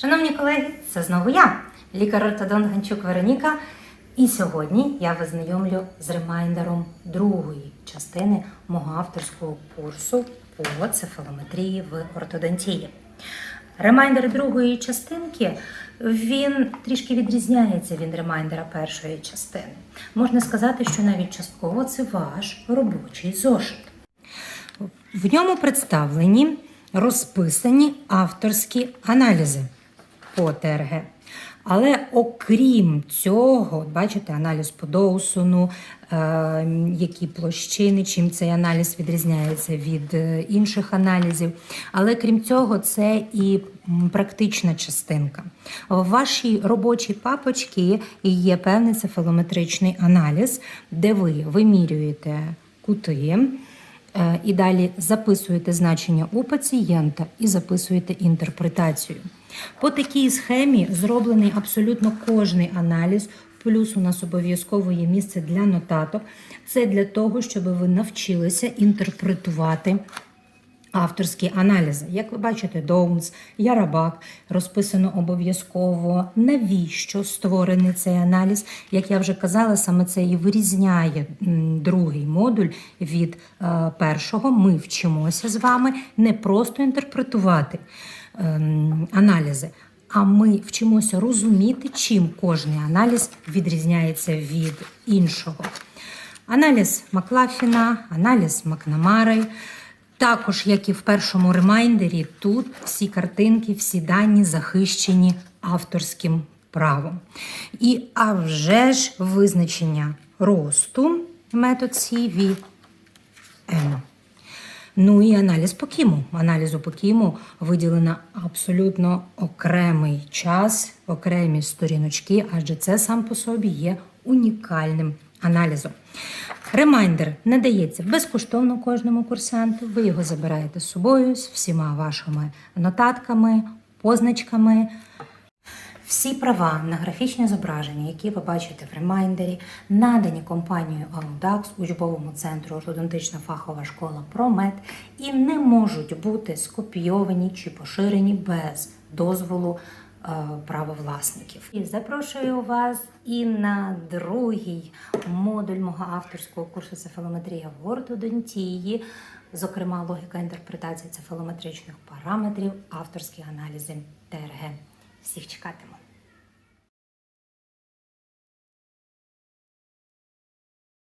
Шановні колеги, це знову я, лікар-ортодонт Ганчук Вероніка. І сьогодні я вас знайомлю з ремайндером другої частини мого авторського курсу по цефалометрії в ортодонтії. Ремайндер другої частинки він трішки відрізняється від ремайндера першої частини. Можна сказати, що навіть частково це ваш робочий зошит. В ньому представлені розписані авторські аналізи по. Але окрім цього, бачите, аналіз по Доусону, е, які площини, чим цей аналіз відрізняється від е, інших аналізів. Але крім цього, це і практична частинка. В вашій робочій папочці є певний цефалометричний аналіз, де ви вимірюєте кути. Е, І далі записуєте значення у пацієнта і записуєте інтерпретацію. По такій схемі зроблений абсолютно кожний аналіз. Плюс у нас обов'язково є місце для нотаток. Це для того, щоб ви навчилися інтерпретувати авторські аналізи. Як ви бачите, Доунс, Ярабак розписано обов'язково, навіщо створений цей аналіз. Як я вже казала, саме це і вирізняє другий модуль від е, першого. Ми вчимося з вами не просто інтерпретувати ем, аналізи. А ми вчимося розуміти, чим кожний аналіз відрізняється від іншого. Аналіз Маклафіна, аналіз Макнамари. Також, як і в першому ремайндері, тут всі картинки, всі дані захищені авторським правом. І а вже ж визначення росту метод CVM. Ну і аналіз по кіму. Аналізу по кіму виділено абсолютно окремий час, окремі сторіночки, адже це сам по собі є унікальним аналізом. Ремайндер надається безкоштовно кожному курсанту. Ви його забираєте з собою з всіма вашими нотатками, позначками. Всі права на графічне зображення, які ви бачите в ремайндері, надані компанією Audax учбовому центру ортодонтична фахова школа Промет і не можуть бути скопійовані чи поширені без дозволу правовласників. І запрошую вас і на другий модуль мого авторського курсу цефалометрія в ортодонтії, зокрема логіка інтерпретації цефалометричних параметрів, авторські аналізи ТРГ. Всіх чекатиму.